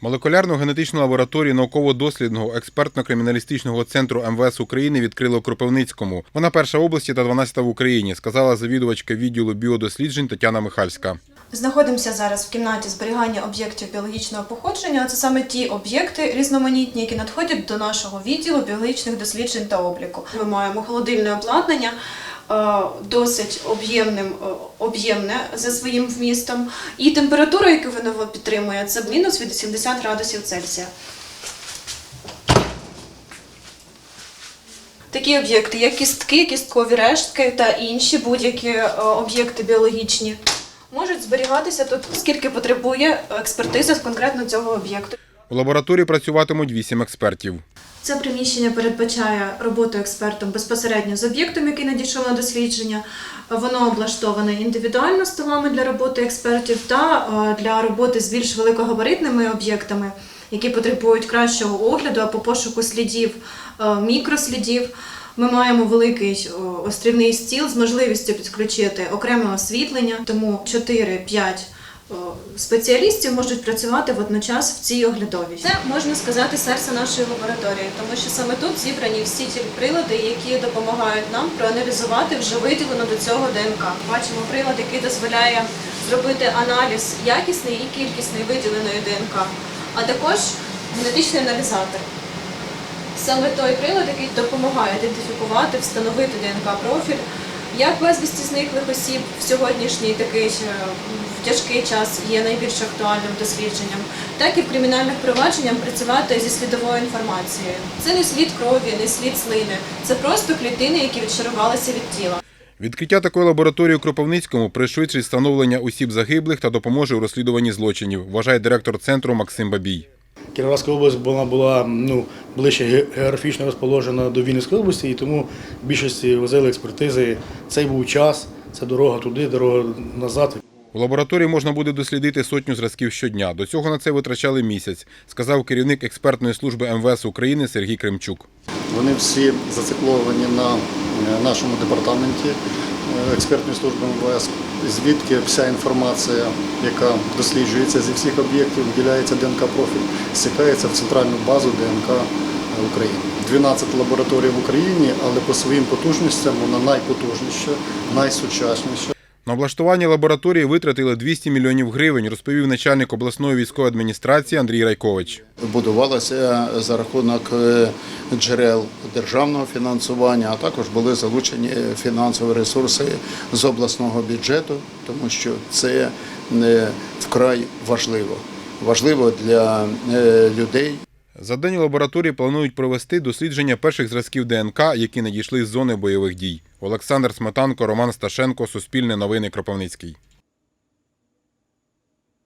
Молекулярну генетичну лабораторію науково-дослідного експертно-криміналістичного центру МВС України відкрили Кропивницькому. Вона перша в області та 12 в Україні, сказала завідувачка відділу біодосліджень Тетяна Михальська. Знаходимося зараз в кімнаті зберігання об'єктів біологічного походження. Це саме ті об'єкти різноманітні, які надходять до нашого відділу біологічних досліджень та обліку. Ми маємо холодильне обладнання, досить об'ємним, е, об'ємне за своїм вмістом. І температура, яку воно підтримує, це мінус 80 градусів Цельсія. Такі об'єкти, як кістки, кісткові рештки та інші будь-які е, об'єкти біологічні, можуть зберігатися тут, скільки потребує експертиза конкретно цього об'єкту. У лабораторії працюватимуть вісім експертів. Це приміщення передбачає роботу експертом безпосередньо з об'єктом, який надійшов на дослідження. Воно облаштоване індивідуально столами для роботи експертів та е, для роботи з більш великогабаритними об'єктами, які потребують кращого огляду або пошуку слідів, е, мікрослідів. Ми маємо великий острівний стіл з можливістю підключити окреме освітлення, тому 4-5 о, спеціалістів можуть працювати водночас в цій оглядовій. Це можна сказати серце нашої лабораторії, тому що саме тут зібрані всі ті прилади, які допомагають нам проаналізувати вже виділену до цього ДНК. Бачимо прилад, який дозволяє зробити аналіз якісний і кількісний виділеної ДНК, а також генетичний аналізатор. Саме той прилад, який допомагає ідентифікувати, встановити ДНК-профіль як безвісті зниклих осіб в сьогоднішній такий тяжкий час є найбільш актуальним дослідженням, так і в кримінальних провадженнях працювати зі слідовою інформацією. Це не слід крові, не слід слини, це просто клітини, які відшарувалися від тіла. Відкриття такої лабораторії у Кропивницькому пришвидшить встановлення осіб загиблих та допоможе у розслідуванні злочинів, вважає директор центру Максим Бабій. Кіровоградська область вона була ну, ближче географічно розположена до Вінницької області, і тому в більшості возили експертизи. Цей був час, це дорога туди, дорога назад. У лабораторії можна буде дослідити сотню зразків щодня. До цього на це витрачали місяць, сказав керівник експертної служби МВС України Сергій Кремчук. Вони всі зацикловані на е, нашому департаменті е, експертної служби МВС, звідки вся інформація, яка досліджується зі всіх об'єктів, вділяється ДНК-профіль, стікається в центральну базу ДНК України. 12 лабораторій в Україні, але по своїм потужностям вона найпотужніша, найсучасніша. На облаштування лабораторії витратили 200 мільйонів гривень, розповів начальник обласної військової адміністрації Андрій Райкович. будувалася за рахунок е, джерел державного фінансування, а також були залучені фінансові ресурси з обласного бюджету, тому що це е, вкрай важливо. Важливо для е, людей. За день лабораторії планують провести дослідження перших зразків ДНК, які надійшли з зони бойових дій. Олександр Сметанко, Роман Сташенко, Суспільне новини Кропивницький.